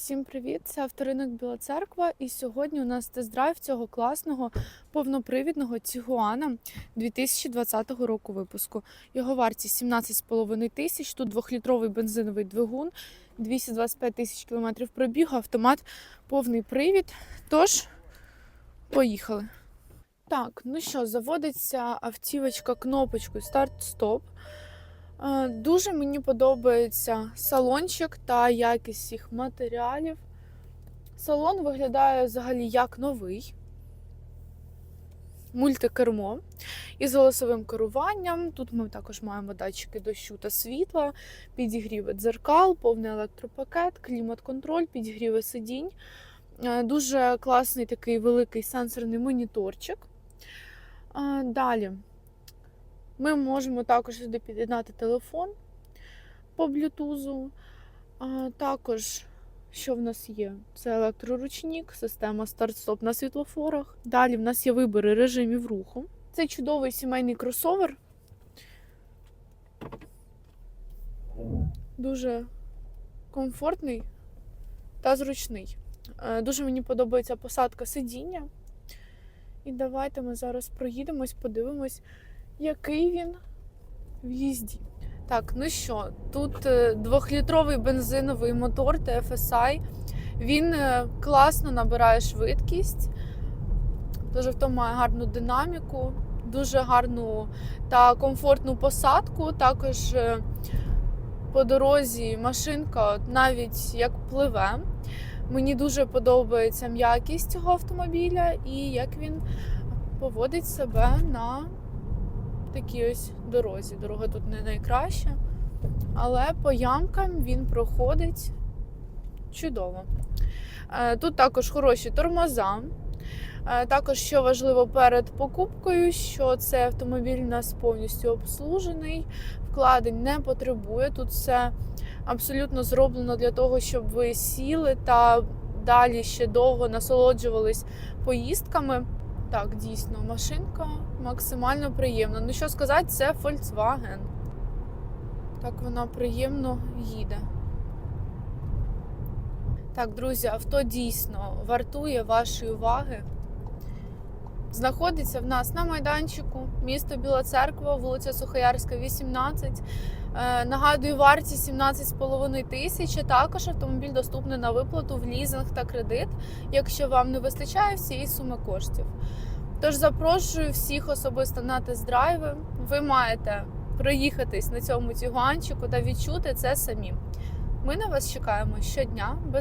Всім привіт! Це авторинок Біла Церква. І сьогодні у нас тест-драйв цього класного повнопривідного Тігуана 2020 року випуску. Його вартість 17,5 тисяч. Тут двохлітровий бензиновий двигун, 225 тисяч кілометрів пробігу, автомат, повний привід. Тож, поїхали. Так, ну що, заводиться автівочка кнопочкою старт-стоп. Е, Дуже мені подобається салончик та якість всіх матеріалів. Салон виглядає взагалі як новий. Мультикермо із голосовим керуванням. Тут ми також маємо датчики дощу та світла, підігріви дзеркал, повний електропакет, клімат-контроль, підігріви сидінь. Е, Дуже класний такий великий сенсорний моніторчик. Е, Далі. Ми можемо також сюди під'єднати телефон по блютузу. Також, що в нас є? Це електроручник, система старт-стоп на світлофорах. Далі в нас є вибори режимів руху. Це чудовий сімейний кросовер. Дуже комфортний та зручний. Дуже мені подобається посадка сидіння. І давайте ми зараз проїдемось, подивимось, який він в їзді. Так, ну що, тут е, двохлітровий бензиновий мотор TFSI. Він е, класно набирає швидкість, дуже авто має гарну динаміку, дуже гарну та комфортну посадку. Також е, по дорозі машинка навіть як пливе. Мені дуже подобається м'якість цього автомобіля і як він поводить себе на такій ось дорозі. Дорога тут не найкраща, але по ямкам він проходить чудово. Е, Тут також хороші тормоза. Е, Також, що важливо перед покупкою, що цей автомобіль у нас повністю обслужений, вкладень не потребує. Тут все абсолютно зроблено для того, щоб ви сіли та далі ще довго насолоджувались поїздками. Так, дійсно, машинка максимально приємна. Ну що сказати, це Volkswagen. Так вона приємно їде. Так, друзі, авто дійсно вартує вашої уваги. Знаходиться в нас на майданчику, місто Біла Церква, вулиця Сухоярська, 18. Е, нагадую, вартість 17,5 тисяч. Також автомобіль доступний на виплату в лізинг та кредит, якщо вам не вистачає всієї суми коштів. Тож запрошую всіх особисто на тест-драйви. Ви маєте проїхатись на цьому тюганчику та відчути це самі. Ми на вас чекаємо щодня без